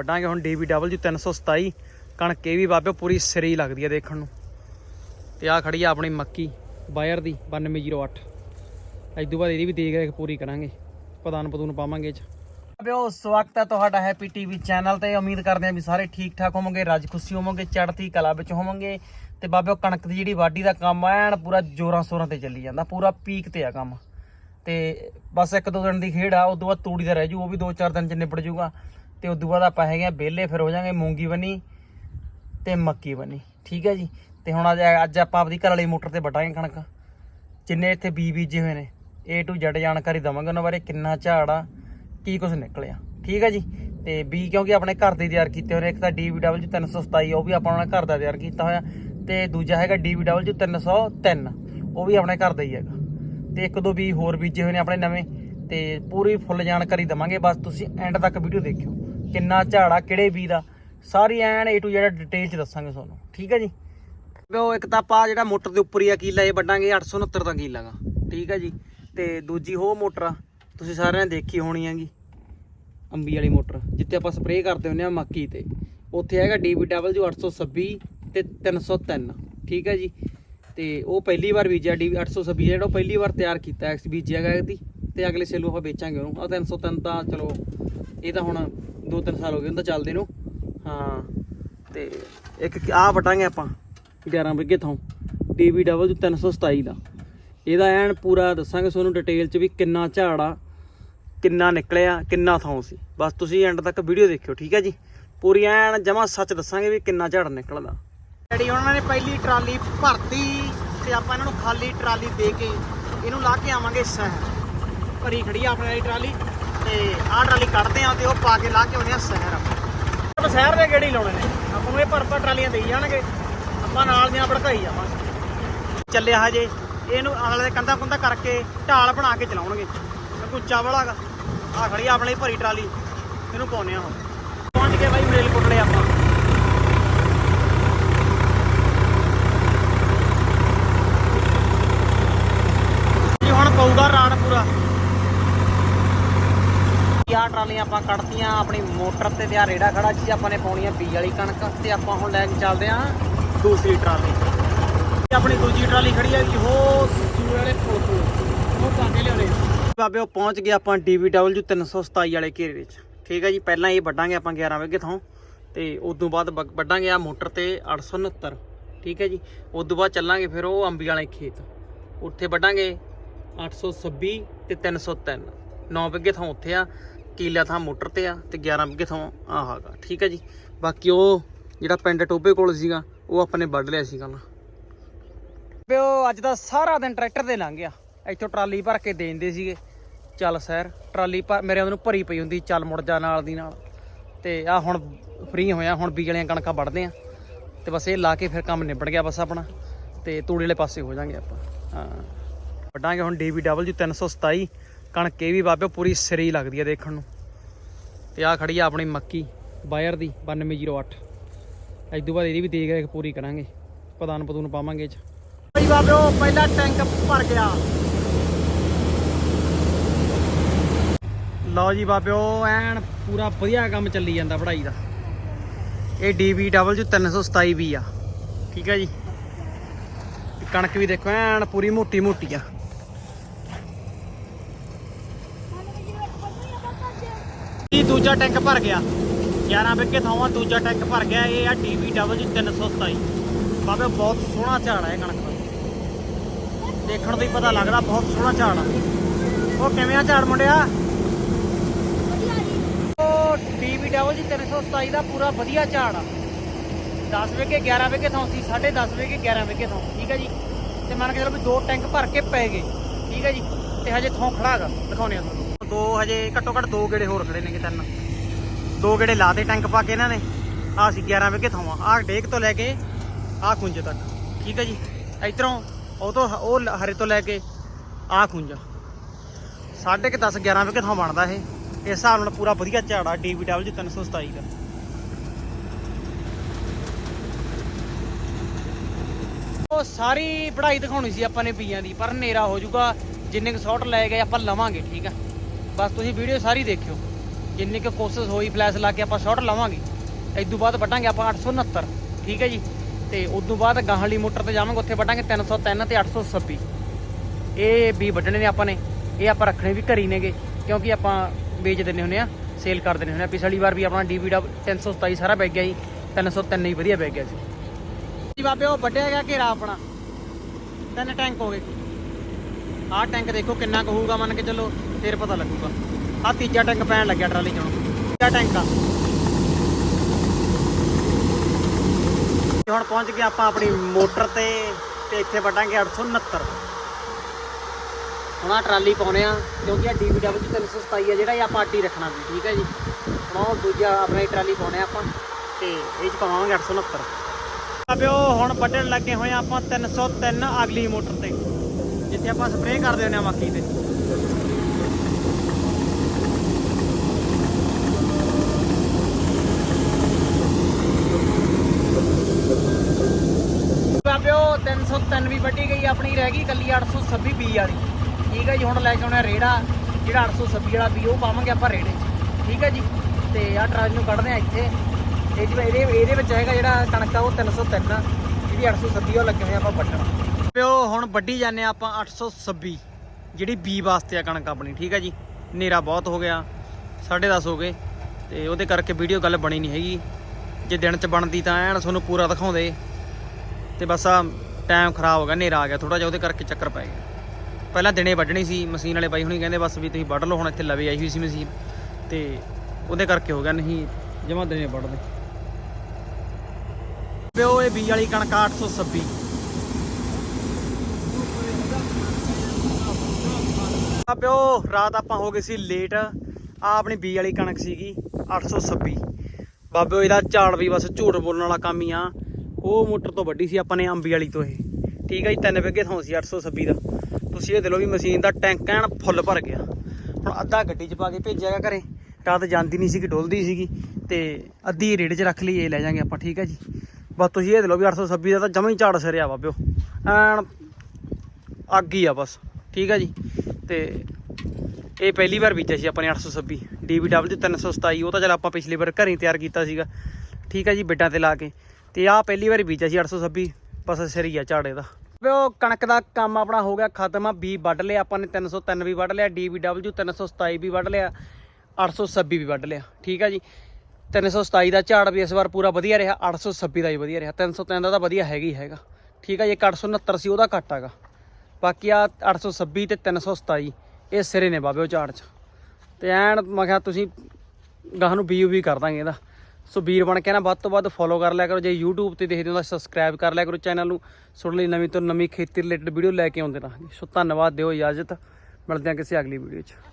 ਵੱਢਾਂਗੇ ਹੁਣ DBW 327 ਕਣਕ ਇਹ ਵੀ ਬਾਬੇ ਪੂਰੀ ਸਿਰੀ ਲੱਗਦੀ ਹੈ ਦੇਖਣ ਨੂੰ। ਤੇ ਆ ਖੜੀ ਆ ਆਪਣੀ ਮੱਕੀ, ਬਾਇਰ ਦੀ 9208 ਅੱਜ ਤੋਂ ਬਾਅਦ ਇਹਦੀ ਵੀ ਦੇਖ ਰੇਖ ਪੂਰੀ ਕਰਾਂਗੇ। ਪਦਾਨ ਪਦੂਨ ਪਾਵਾਂਗੇ ਇਹ ਚ। ਬਾਬਿਓ, ਸਵਾਗਤ ਹੈ ਤੁਹਾਡਾ ਹੈਪੀ ਟੀਵੀ ਚੈਨਲ ਤੇ। ਉਮੀਦ ਕਰਦੇ ਹਾਂ ਵੀ ਸਾਰੇ ਠੀਕ ਠਾਕ ਹੋਵੋਗੇ, ਰਾਜ ਖੁਸ਼ੀ ਹੋਵੋਗੇ, ਚੜ੍ਹਦੀ ਕਲਾ ਵਿੱਚ ਹੋਵੋਗੇ। ਤੇ ਬਾਬਿਓ, ਕਣਕ ਦੀ ਜਿਹੜੀ ਵਾਢੀ ਦਾ ਕੰਮ ਐਨ ਪੂਰਾ ਜੋਰਾਂ ਸ਼ੋਰਾਂ ਤੇ ਚੱਲੀ ਜਾਂਦਾ। ਪੂਰਾ ਪੀਕ ਤੇ ਆ ਕੰਮ। ਤੇ ਬਸ ਇੱਕ ਦੋ ਦਿਨ ਦੀ ਖੇਡ ਆ, ਉਦੋਂ ਬਾਅਦ ਤੂੜੀ ਦਾ ਰਹਿ ਜੂ, ਉਹ ਵੀ ਦੋ ਚਾਰ ਦਿਨ ਚ ਨਿਬੜ ਜੂਗਾ। ਤੇ ਉਦੋਂ ਬਾਅਦ ਆਪਾਂ ਹੈਗੇ ਆ ਵਿਹਲੇ, ਫਿਰ ਹੋ ਜਾਾਂਗੇ ਮੂੰਗੀ ਬਣੀ ਤੇ ਮੱਕੀ ਬਣੀ, ਠੀਕ ਹੈ ਜੀ? ਤੇ ਹੁਣ ਅੱਜ ਅੱਜ ਆਪਾਂ ਆਪਦੀ ਘਰ ਵਾਲੀ ਮੋਟਰ ਤੇ ਵੱਟਾਂਗੇ ਕਣਕ। ਜਿੰਨੇ ਇੱਥੇ ਬੀ ਬੀਜੇ ਹੋਏ ਨੇ, A to Z ਜਾਣਕਾਰੀ ਦਵਾਂਗੇ ਉਹਨਾਂ ਬਾਰੇ, ਕਿੰਨਾ ਝਾੜ ਆ, ਕੀ ਕੁਝ ਨਿਕਲਿਆ, ਠੀਕ ਹੈ ਜੀ? ਤੇ ਬੀ ਕਿਉਂਕਿ ਆਪਣੇ ਘਰ ਦੇ ਤਿਆਰ ਕੀਤੇ ਹੋਏ ਨੇ, ਇੱਕ ਤਾਂ DBW 327 ਉਹ ਵੀ ਆਪਾਂ ਉਹਨਾਂ ਘਰ ਦਾ ਤਿਆਰ ਕੀਤਾ ਹੋਇਆ, ਤੇ ਦੂਜਾ ਹੈਗਾ DBW 303 ਉਹ ਵੀ ਆਪਣੇ ਘਰ ਦਾ ਹੀ ਹੈਗਾ। ਤੇ ਇੱਕ ਦੋ ਬੀ ਹੋਰ ਬੀਜੇ ਹੋਏ ਨੇ ਆਪਣੇ ਨਵੇਂ, ਤੇ ਪੂਰੀ ਫੁੱਲ ਜਾਣਕਾਰੀ ਦਵਾਂਗੇ, ਬਸ ਤੁਸੀਂ ਐਂਡ ਤੱਕ ਵੀਡੀਓ ਦੇਖਿਓ। ਕਿੰਨਾ ਝਾੜਾ, ਕਿਹੜੇ ਬੀ ਦਾ। ਸਾਰੀ ਐਨ A to Z ਡਿਟੇਲ ਚ ਦੱਸਾਂਗੇ ਤੁਹਾਨੂੰ। ਠੀਕ ਹੈ ਜੀ? ਉਹ ਇੱਕ ਤਾਂ ਆਪਾਂ ਜਿਹੜਾ ਮੋਟਰ ਦੇ ਉੱਪਰ ਹੀ ਆ ਕੀਲਾ, ਇਹ ਵੱਡਾਂਗੇ 869 ਦਾ ਕੀਲਾ ਗਾ। ਠੀਕ ਹੈ ਜੀ? ਤੇ ਦੂਜੀ ਉਹ ਮੋਟਰ ਆ, ਤੁਸੀਂ ਸਾਰਿਆਂ ਨੇ ਦੇਖੀ ਹੋਣੀ ਹੈਗੀ। ਅੰਬੀ ਵਾਲੀ ਮੋਟਰ, ਜਿੱਥੇ ਆਪਾਂ ਸਪਰੇਅ ਕਰਦੇ ਹੁੰਦੇ ਆ ਮੱਕੀ ਤੇ। ਉੱਥੇ ਹੈਗਾ DBW 826 ਤੇ 303 ਠੀਕ ਹੈ ਜੀ? ਤੇ ਉਹ ਪਹਿਲੀ ਵਾਰ ਬੀਜਿਆ DB 826 ਜਿਹੜਾ ਉਹ ਪਹਿਲੀ ਵਾਰ ਤਿਆਰ ਕੀਤਾ ਐਕਸ ਬੀਜਿਆ ਗਿਆ ਇਹਦੀ। ਤੇ ਅਗਲੇ ਸੇਲੂ ਆਪਾਂ ਵੇਚਾਂਗੇ ਉਹਨੂੰ। ਆ 303 ਤਾਂ ਚਲੋ, ਇਹ ਤਾਂ ਹੁਣ 2-3 ਸਾਲ ਹੋ ਗਏ ਉਹਨੂੰ ਚੱਲਦੇ ਨੂੰ। ਹਾਂ, ਤੇ ਇੱਕ ਆ ਵਟਾਂਗੇ ਆਪਾਂ 11 ਵਿਗੇ ਥੋਂ। DBW 327 ਦਾ। ਇਹਦਾ ਐਨ ਪੂਰਾ ਦੱਸਾਂਗੇ ਤੁਹਾਨੂੰ ਡਿਟੇਲ ਚ ਵੀ ਕਿੰਨਾ ਝਾੜ ਆ, ਕਿੰਨਾ ਨਿਕਲਿਆ, ਕਿੰਨਾ ਥਾਂ ਸੀ। ਬਸ ਤੁਸੀਂ ਐਂਡ ਤੱਕ ਵੀਡੀਓ ਦੇਖਿਓ, ਠੀਕ ਹੈ ਜੀ? ਪੂਰੀ ਐਨ ਜਮਾ ਸੱਚ ਦੱਸਾਂਗੇ ਵੀ ਕਿੰਨਾ ਝਾੜ ਨਿਕਲਦਾ। ਜਿਹੜੀ ਉਹਨਾਂ ਨੇ ਪਹਿਲੀ ਟਰਾਲੀ ਭਰਤੀ ਤੇ ਆਪਾਂ ਇਹਨਾਂ ਨੂੰ ਖਾਲੀ ਟਰਾਲੀ ਦੇ ਕੇ ਇਹਨੂੰ ਲਾ ਕੇ ਆਵਾਂਗੇ ਸ਼ਹਿਰ। ਭਰੀ ਖੜੀ ਆ ਆਪਣੇ ਵਾਲੀ ਟਰਾਲੀ। ਤੇ ਆਹ ਟਰਾਲੀ ਕੱਢਦੇ ਆ ਤੇ ਉਹ ਪਾ ਕੇ ਲਾ ਕੇ ਆਉਂਦੇ ਆ ਸ਼ਹਿਰ। ਆਪਾਂ ਸ਼ਹਿਰ ਦੇ ਗੇੜੀ ਲਾਉਣੇ ਨੇ। ਆਪਾਂ ਨੂੰ ਇਹ ਭਰ ਭਰ ਟਰਾਲੀਆਂ ਦੇਈ ਜਾਣਗੇ। ਆਪਾਂ ਨਾਲ ਦੀਆਂ ਭੜਕਾਈ ਜਾਵਾਂਗੇ ਚੱਲਿਆ ਹਜੇ। ਇਹਨੂੰ ਅਗਲੇ ਦੇ ਕੰਧਾ ਕੁੰਧਾ ਕਰਕੇ ਢਾਲ ਬਣਾ ਕੇ ਚਲਾਉਣਗੇ। ਉੱਚਾ ਵਾਲਾ ਗਾ ਆ ਖੜੀ ਆ ਭਰੀ ਟਰਾਲੀ। ਇਹਨੂੰ ਪਾਉਨੇ ਆ ਹੁਣ। ਪਹੁੰਚ ਗਏ ਬਾਈ ਮੇਲ ਕੋਟਲੇ ਆਪਾਂ ਜੀ ਹੁਣ ਪਊਗਾ ਰਾਣ ਪੂਰਾ ਆ ਆਪਾਂ ਕੱਢਤੀਆਂ, ਆਪਣੀ ਮੋਟਰ ਤੇ ਆ ਰੇੜਾ ਖੜਾ ਜੀ ਆਪਾਂ ਨੇ ਪਾਉਣੀ ਆ ਬੀ ਵਾਲੀ ਕਣਕ ਤੇ ਆਪਾਂ ਹੁਣ ਲੈ ਕੇ ਚੱਲਦੇ ਆ ਦੂਸਰੀ ਟਰਾਲੀ। ਆਪਣੀ ਦੂਜੀ ਟਰਾਲੀ ਖੜੀ ਆ ਜੀ ਹੋ ਸੂਏ ਵਾਲੇ ਕੋਲ ਕੋਲ ਉਹ ਪਾ ਲਿਆਉਣੇ। ਬਾਬੇ, ਉਹ ਪਹੁੰਚ ਗਏ ਆਪਾਂ DBW 327 ਵਾਲੇ ਘੇਰੇ ਵਿੱਚ। ਠੀਕ ਹੈ ਜੀ, ਪਹਿਲਾਂ ਇਹ ਵੱਡਾਂਗੇ ਆਪਾਂ 11 ਵਜੇ ਥੋਂ। ਤੇ ਉਸ ਤੋਂ ਬਾਅਦ ਵ- ਵੱਡਾਂਗੇ ਆ ਮੋਟਰ ਤੇ 869 ਠੀਕ ਹੈ ਜੀ ਉਸ ਤੋਂ ਬਾਅਦ ਚੱਲਾਂਗੇ ਫਿਰ ਉਹ ਅੰਬੀ ਵਾਲੇ ਖੇਤ। ਉੱਥੇ ਵੱਡਾਂਗੇ 826 ਤੇ 303 9 ਵਿਗੇ ਥਾਂ ਉੱਥੇ ਆ। ਕੀਲਾ ਥਾਂ ਮੋਟਰ ਤੇ ਆ ਤੇ 11 ਵਿਗੇ ਥਾਂ ਆ ਠੀਕ ਹੈ ਜੀ। ਬਾਕੀ ਉਹ ਜਿਹੜਾ ਪਿੰਡ ਟੋਬੇ ਕੋਲ ਸੀਗਾ, ਉਹ ਆਪਾਂ ਨੇ ਵੱਢ ਲਿਆ ਸੀਗਾ ਨਾ। ਪਿਓ ਅੱਜ ਦਾ ਸਾਰਾ ਦਿਨ ਟਰੈਕਟਰ ਤੇ ਲੰਘ ਗਿਆ। ਇੱਥੋਂ ਟਰਾਲੀ ਭਰ ਕੇ ਦੇ ਦਿੰਦੇ ਸੀਗੇ। ਚੱਲ ਸੈਰ ਟਰਾਲੀ ਭਰ, ਮੇਰੇ ਉਹਨੂੰ ਭਰੀ ਪਈ ਹੁੰਦੀ ਚੱਲ ਮੁੜ ਜਾ ਨਾਲ ਦੀ ਨਾਲ। ਤੇ ਆ ਹੁਣ ਫ੍ਰੀ ਹੋਇਆ, ਹੁਣ ਬੀਜ ਵਾਲੀਆਂ ਕਣਕਾਂ ਵੱਢਦੇ ਆ। ਤੇ ਬਸ ਇਹ ਲਾ ਕੇ ਫਿਰ ਕੰਮ ਨਿਬੜ ਗਿਆ ਬਸ ਆਪਣਾ। ਤੇ ਤੂੜੀ ਵਾਲੇ ਪਾਸੇ ਹੋ ਜਾਾਂਗੇ ਆਪਾਂ। ਹਾਂ। ਵੱਡਾਂਗੇ ਹੁਣ DBW 327 ਕਣਕ ਇਹ ਵੀ ਬਾਬੇ ਪੂਰੀ ਸਿਰੀ ਲੱਗਦੀ ਹੈ ਦੇਖਣ ਨੂੰ। ਤੇ ਆ ਖੜੀ ਆ ਆਪਣੀ ਮੱਕੀ ਬਾਇਰ ਦੀ 9208 ਅੱਜ ਤੋਂ ਬਾਅਦ ਇਹਦੀ ਵੀ ਦੇਖ ਰੇਖ ਪੂਰੀ ਕਰਾਂਗੇ। ਪਦਾਨ ਪਦੂਨ ਪਾਵਾਂਗੇ ਇਹ ਚ। ਭਾਈ ਬਾਬੇ ਉਹ ਪਹਿਲਾ ਟੈਂਕ ਭਰ ਗਿਆ। ਲਓ ਜੀ ਬਾਬੇ ਉਹ ਐਨ ਪੂਰਾ ਵਧੀਆ ਕੰਮ ਚੱਲੀ ਜਾਂਦਾ ਪੜਾਈ ਦਾ। ਇਹ DBW 327 ਵੀ ਆ। ਠੀਕ ਹੈ ਜੀ। ਕਣਕ ਵੀ ਦੇਖੋ ਐਨ ਪੂਰੀ ਮੋਟੀ ਮੋਟੀ ਆ। ਇਹ ਦੂਜਾ ਟੈਂਕ ਭਰ ਗਿਆ? 11 ਵਿਕੇ ਥਾਵਾਂ, ਦੂਜਾ ਟੈਂਕ ਭਰ ਗਿਆ। ਇਹ ਆ DBW 327 ਬਾਬੇ, ਬਹੁਤ ਸੋਹਣਾ ਝਾੜ ਹੈ ਕਣਕ ਦਾ। ਦੇਖਣ ਤੋਂ ਹੀ ਪਤਾ ਲੱਗਦਾ, ਬਹੁਤ ਸੋਹਣਾ ਝਾੜ ਆ। ਉਹ ਕਿਵੇਂ ਆ ਝਾੜ ਮੁੰਡਿਆ? ਉਹ DBW 327 ਦਾ ਪੂਰਾ ਵਧੀਆ ਝਾੜ ਆ। 10 ਵਿਕੇ 11 ਵਿਕੇ ਥਾਂ ਸੀ 10.5 ਵਿਕੇ 11 ਵਿਕੇ ਥਾਂ, ਠੀਕ ਹੈ ਜੀ? ਤੇ ਮੰਨ ਕੇ ਚਲੋ ਵੀ ਦੋ ਟੈਂਕ ਭਰ ਕੇ ਪੈ ਗਏ, ਠੀਕ ਹੈ ਜੀ? ਤੇ ਹਜੇ ਥੋਂ ਖੜਾ ਹੈਗਾ ਦਿਖਾਉਣੇ ਆ ਤੁਹਾਨੂੰ। ਦੋ ਹਜੇ ਘੱਟੋ ਘੱਟ ਦੋ ਗੇੜੇ ਹੋਰ ਖੜੇ ਨੇਗੇ ਤਿੰਨ। ਦੋ ਗੇੜੇ ਲਾਤੇ ਟੈਂਕ ਪਾ ਕੇ ਇਹਨਾਂ ਨੇ। ਆ ਸੀ 11 ਵਿਕੇ ਥਾਵਾਂ। ਆ ਡੇਕ ਤੋਂ ਲੈ ਕੇ ਆ ਖੁੰਜ ਤੱਕ। ਠੀਕ ਹੈ ਜੀ? ਇਧਰੋਂ ਉਹ ਤੋਂ ਉਹ ਹਰੇ ਤੋਂ ਲੈ ਕੇ ਆ ਖੁੰਜ ਸਾਢੇ ਕੁ 10 11 ਵਿਕੇ ਥਾਂ ਬਣਦਾ ਇਹ। ਇਸ ਹਿਸਾਬ ਨਾਲ ਪੂਰਾ ਵਧੀਆ ਝਾੜਾ DBW 327 ਦਾ। ਉਹ ਸਾਰੀ ਪੜ੍ਹਾਈ ਦਿਖਾਉਣੀ ਸੀ ਆਪਾਂ ਨੇ ਪੀਆਂ ਦੀ, ਪਰ ਹਨੇਰਾ ਹੋ ਜਾਊਗਾ। ਜਿੰਨੇ ਕੁ ਸ਼ਾਟ ਲੈ ਗਏ ਆਪਾਂ ਲਵਾਂਗੇ, ਠੀਕ ਆ ਬਸ ਤੁਸੀਂ ਵੀਡੀਓ ਸਾਰੀ ਦੇਖਿਓ। ਜਿੰਨੀ ਕੁ ਕੋਸ਼ਿਸ਼ ਹੋਈ ਫਲੈਸ਼ ਲਾ ਕੇ ਆਪਾਂ ਸ਼ਾਟ ਲਾਵਾਂਗੇ। ਇਸ ਤੋਂ ਬਾਅਦ ਵੱਢਾਂਗੇ ਆਪਾਂ 869 ਠੀਕ ਹੈ ਜੀ? ਤੇ ਉਸ ਤੋਂ ਬਾਅਦ ਗਾਹਾਂ ਮੋਟਰ ਤੇ ਜਾਵਾਂਗੇ, ਉੱਥੇ ਵੱਢਾਂਗੇ 303 ਤੇ 826 ਇਹ ਵੀ ਵੱਢਣੇ ਨੇ ਆਪਾਂ ਨੇ। ਇਹ ਆਪਾਂ ਰੱਖਣੇ ਵੀ ਘਰੀ ਨੇਗੇ, ਕਿਉਂਕਿ ਆਪਾਂ ਵੇਚ ਦਿੰਨੇ ਹੁੰਨੇ ਆ ਸੇਲ ਕਰ ਦਿੰਨੇ ਹੁੰਨੇ ਆ। ਪਿਛਲੀ ਵਾਰ ਵੀ ਆਪਣਾ ਡੀਵੀ 327 ਸਾਰਾ ਵਿਕ ਗਿਆ ਜੀ 303 ਹੀ ਵਧੀਆ ਵਿਕ ਗਿਆ ਸੀ ਜੀ ਬਾਬੇ, ਉਹ ਵੱਢਿਆ ਗਿਆ ਘੇਰਾ ਆਪਣਾ? ਤਿੰਨ ਟੈਂਕ ਹੋ ਗਏ। ਆਹ ਟੈਂਕ ਦੇਖੋ ਕਿੰਨਾ ਕੁ ਹੋਊਗਾ, ਮੰਨ ਕੇ ਚੱਲੋ। ਫਿਰ ਪਤਾ ਲੱਗੂਗਾ। ਆਹ ਤੀਜਾ ਟੈਂਕ ਪੈਣ ਲੱਗਿਆ ਟਰਾਲੀ ਚੋਂ। ਤੀਜਾ ਟੈਂਕ ਆ। ਹੁਣ ਪਹੁੰਚ ਗਏ ਆਪਾਂ ਆਪਣੀ ਮੋਟਰ ਤੇ ਤੇ ਇੱਥੇ ਵੱਢਾਂਗੇ 869 ਹੁਣ ਆਹ ਟਰਾਲੀ ਪਾਉਨੇ ਆ, ਕਿਉਂਕਿ ਆ DBW 327 ਆ, ਜਿਹੜਾ ਇਹ ਆਪਾਂ ਅੱਡੀ ਰੱਖਣਾ ਸੀ, ਠੀਕ ਹੈ ਜੀ? ਹੁਣ ਉਹ ਦੂਜਾ ਆਪਣੀ ਟਰਾਲੀ ਪਾਉਨੇ ਆ ਆਪਾਂ, ਤੇ ਇਹ ਚ ਪਾਵਾਂਗੇ 869 ਆਬਿਓ ਹੁਣ ਵੱਢਣ ਲੱਗੇ ਹੋਏ ਆ ਆਪਾਂ 303 ਅਗਲੀ ਮੋਟਰ ਤੇ। ਜਿੱਥੇ ਆਪਾਂ ਸਪਰੇਅ ਕਰਦੇ ਹੁੰਦੇ ਆ ਮੱਕੀ ਤੇ। ਬਾਬਿਓ 303 ਵੀ ਵੱਢੀ ਗਈ, ਆਪਣੀ ਰਹਿ ਗਈ ਕੱਲੀ 826 ਬੀ ਵਾਲੀ। ਠੀਕ ਹੈ ਜੀ, ਹੁਣ ਲੈ ਕੇ ਆਉਣਾ ਰੇੜਾ, ਜਿਹੜਾ 826 ਵਾਲਾ ਬੀ ਉਹ ਪਾਵਾਂਗੇ ਆਪਾਂ ਰੇੜੇ 'ਚ। ਠੀਕ ਹੈ ਜੀ, ਤੇ ਆਹ ਟਰਾਲੀ ਨੂੰ ਕੱਢਦੇ ਆ ਇੱਥੇ। ਇਹ ਜੀ ਇਹਦੇ ਇਹਦੇ ਵਿੱਚ ਹੈਗਾ ਜਿਹੜਾ ਕਣਕ ਆ, ਉਹ 303 ਜਿਹਦੀ 826 ਉਹ ਲੱਗੇ ਹੋਏ ਆਪਾਂ ਵੱਢਣ। ਪਿਓ, ਹੁਣ ਵੱਢੀ ਜਾਂਦੇ ਆ ਆਪਾਂ 826 ਜਿਹੜੀ ਬੀ ਵਾਸਤੇ ਆ ਕਣਕ ਆਪਣੀ। ਠੀਕ ਹੈ ਜੀ, ਹਨੇਰਾ ਬਹੁਤ ਹੋ ਗਿਆ 10:30 ਹੋ ਗਏ, ਤੇ ਉਹਦੇ ਕਰਕੇ ਵੀਡੀਓ ਗੱਲ ਬਣੀ ਨਹੀਂ ਹੈਗੀ। ਜੇ ਦਿਨ ਚ ਬਣਦੀ ਤਾਂ ਐਨ ਤੁਹਾਨੂੰ ਪੂਰਾ ਦਿਖਾਉਂਦੇ। ਤੇ ਬਸ ਆ ਟਾਈਮ ਖਰਾਬ ਹੋ ਗਿਆ, ਹਨੇਰਾ ਆ ਗਿਆ ਥੋੜਾ ਜਿਹਾ ਉਹਦੇ ਕਰਕੇ ਚੱਕਰ ਪੈ ਗਿਆ। ਪਹਿਲਾਂ ਦਿਨੇ ਵੱਢਣੀ ਸੀ, ਮਸ਼ੀਨ ਵਾਲੇ ਬਾਈ ਹੁਣੀ ਕਹਿੰਦੇ ਬਸ ਵੀ ਤੁਸੀਂ ਵੱਢ ਲਓ, ਹੁਣ ਇੱਥੇ ਲਵੇ ਆਈ ਹੋਈ ਸੀ ਮਸ਼ੀਨ। ਤੇ ਉਹਦੇ ਕਰਕੇ ਹੋ ਗਿਆ, ਨਹੀਂ ਜਮਾ ਦਿਨੇ ਵੱਢਦੇ। ਪਿਓ ਇਹ ਬੀ ਵਾਲੀ ਕਣਕ ਆ 826 ਆ ਪਿਓ, ਰਾਤ ਆਪਾਂ ਹੋ ਗਏ ਸੀ ਲੇਟ ਆ ਆਪਣੀ ਬੀ ਵਾਲੀ ਕਣਕ ਸੀਗੀ 826 ਬਾਬੇ, ਇਹਦਾ ਝਾੜ ਵੀ ਬਸ ਝੂਠ ਬੋਲਣ ਵਾਲਾ ਕੰਮ ਹੀ ਆ। ਉਹ ਮੋਟਰ ਤੋਂ ਵੱਡੀ ਸੀ ਆਪਾਂ ਨੇ ਅੰਬੀ ਵਾਲੀ ਤੋਂ ਇਹ। ਠੀਕ ਹੈ ਜੀ, ਤਿੰਨ ਵਿਗੇ ਥਾਂ ਸੀ 826 ਦਾ। ਤੁਸੀਂ ਇਹ ਦੇ ਲਓ ਵੀ ਮਸ਼ੀਨ ਦਾ ਟੈਂਕ ਐਨ ਫੁੱਲ ਭਰ ਗਿਆ। ਹੁਣ ਅੱਧਾ ਗੱਡੀ 'ਚ ਪਾ ਕੇ ਭੇਜਿਆ ਗਾ ਘਰੇ। ਰਾਤ ਜਾਂਦੀ ਨਹੀਂ ਸੀ ਕਿ ਡੁੱਲਦੀ ਸੀਗੀ। ਤੇ ਅੱਧੀ ਰੇੜੇ 'ਚ ਰੱਖ ਲਈ, ਇਹ ਲੈ ਜਾਾਂਗੇ ਆਪਾਂ, ਠੀਕ ਹੈ ਜੀ। ਬਸ ਤੁਸੀਂ ਇਹ ਦੇ ਲਓ ਵੀ 826 ਦਾ ਤਾਂ ਜਮਾਂ ਹੀ ਝਾੜ ਸਿਰਿਆ ਪਿਓ। ਐਨ ਅੱਗ ਹੀ ਆ ਬਸ, ਠੀਕ ਹੈ ਜੀ। ਤੇ ਇਹ ਪਹਿਲੀ ਵਾਰ ਬੀਜਿਆ ਸੀ ਆਪਾਂ ਨੇ 826 DBW 327 ਉਹ ਤਾਂ ਚਲ ਆਪਾਂ ਪਿਛਲੀ ਵਾਰ ਘਰੇ ਹੀ ਤਿਆਰ ਕੀਤਾ ਸੀਗਾ। ਠੀਕ ਹੈ ਜੀ, ਬਿੱਡਾਂ ਤੇ ਲਾ ਕੇ। ਤੇ ਆਹ ਪਹਿਲੀ ਵਾਰੀ ਬੀਜਿਆ ਸੀ 826 ਬਸ ਸਿਰ ਸਰੀਆ ਝਾੜੇ ਦਾ। ਵੇ ਉਹ ਕਣਕ ਦਾ ਕੰਮ ਆਪਣਾ ਹੋ ਗਿਆ ਖਤਮ ਆ ਬੀ ਵੱਢ ਲਿਆ, ਆਪਾਂ ਨੇ 303 ਵੀ ਵੱਢ ਲਿਆ DBW 327 ਵੀ ਵੱਢ ਲਿਆ 826 ਵੀ ਵੱਢ ਲਿਆ, ਠੀਕ ਆ ਜੀ? 327 ਦਾ ਝਾੜ ਵੀ ਇਸ ਵਾਰ ਪੂਰਾ ਵਧੀਆ ਰਿਹਾ 826 ਦਾ ਵੀ ਵਧੀਆ ਰਿਹਾ 303 ਦਾ ਤਾਂ ਵਧੀਆ ਹੈਗਾ ਹੀ ਹੈਗਾ, ਠੀਕ ਆ ਜੀ? ਇੱਕ 869 ਸੀ ਉਹਦਾ ਘੱਟ ਹੈਗਾ, ਬਾਕੀ ਆ 826 ਤੇ 327 ਇਹ ਸਿਰੇ ਨੇ ਬਾਬੇ ਉਹ ਝਾੜ ਚ, ਤੇ ਐਨ ਮੈਂ ਕਿਹਾ ਤੁਸੀਂ ਗਾਹ ਨੂੰ ਬੀਯੂ ਵੀ ਕਰ ਦਾਂਗੇ ਇਹਦਾ। ਸੋ ਵੀਰ ਬਣ ਕੇ ਨਾ ਵੱਧ ਤੋਂ ਵੱਧ ਫੋਲੋ ਕਰ ਲਿਆ ਕਰੋ। ਜੇ YouTube ਤੇ ਦੇਖਦੇ ਹੋ ਤਾਂ ਸਬਸਕ੍ਰਾਈਬ ਕਰ ਲਿਆ ਕਰੋ ਚੈਨਲ ਨੂੰ। ਸੁਣ ਲਈ ਨਵੀਂ ਤੋਂ ਨਵੀਂ ਖੇਤੀ ਰਿਲੇਟਡ ਵੀਡੀਓ ਲੈ ਕੇ ਆਉਂਦੇ ਰਹਾਂਗੇ। ਸੋ ਧੰਨਵਾਦ, ਦਿਓ ਇਜਾਜ਼ਤ। ਮਿਲਦੇ ਹਾਂ ਕਿਸੇ ਅਗਲੀ ਵੀਡੀਓ 'ਚ।